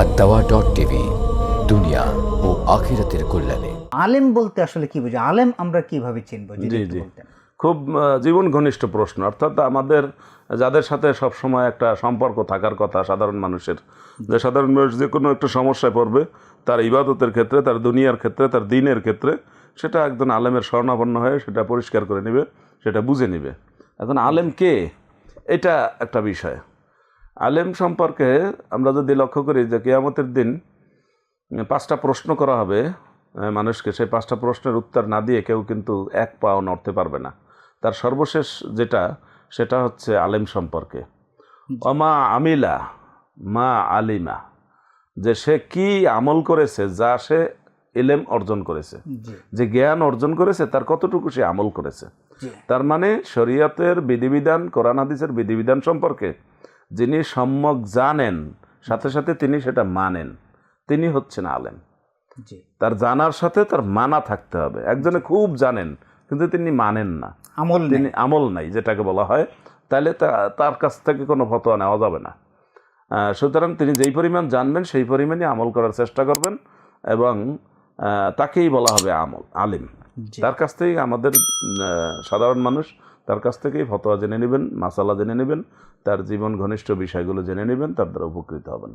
আর দাওয়া dot TV দুনিয়া ও আখিরাতের কল্যাণে। আলেম বলতে আসলে কি বুঝি আলেম আমরা কীভাবে চিনবো? জি খুব জীবন ঘনিষ্ঠ প্রশ্ন। অর্থাৎ আমাদের যাদের সাথে সব সময় একটা সম্পর্ক থাকার কথা সাধারণ মানুষের যে সাধারণ মানুষ যে কোনো একটা সমস্যায় পড়বে তার ইবাদতের ক্ষেত্রে তার দুনিয়ার ক্ষেত্রে তার দিনের ক্ষেত্রে সেটা একজন আলেমের স্বর্ণাপন্ন হয়ে সেটা পরিষ্কার করে নেবে সেটা বুঝে নেবে। এখন আলেম কে? এটা একটা বিষয়। আলেম সম্পর্কে আমরা যদি লক্ষ্য করি যে কেয়ামতের দিন পাঁচটা প্রশ্ন করা হবে মানুষকে সেই পাঁচটা প্রশ্নের উত্তর না দিয়ে কেউ কিন্তু এক পাও নড়তে পারবে না। তার সর্বশেষ যেটা সেটা হচ্ছে আলেম সম্পর্কে। অমা আমিলা মা আলিমা যে সে কি আমল করেছে যা সে এলেম অর্জন করেছে। যে জ্ঞান অর্জন করেছে তার কতটুকু সে আমল করেছে। তার মানে শরীয়তের বিধিবিধান কোরআন হাদিসের বিধিবিধান সম্পর্কে যিনি সম্যক জানেন সাথে সাথে তিনি সেটা মানেন। তিনি হচ্ছেন আলেম। তার জানার সাথে তার মানা থাকতে হবে। একজনে খুব জানেন কিন্তু তিনি মানেন না। আমল তিনি আমল নাই যেটাকে বলা হয়। তাহলে তার কাছ থেকে কোনো ফতোয়া নেওয়া যাবে না। সুতরাং তিনি যেই পরিমাণ জানবেন সেই পরিমাণই আমল করার চেষ্টা করবেন এবং তাকেই বলা হবে আমল আলিম। তার কাছ থেকে আমাদের সাধারণ মানুষ তার কাছ থেকেই ফতোয়া জেনে নেবেন, মাসালা জেনে নেবেন, তার জীবন ঘনিষ্ঠ বিষয়গুলো জেনে নেবেন, তার দ্বারা উপকৃত হবেন।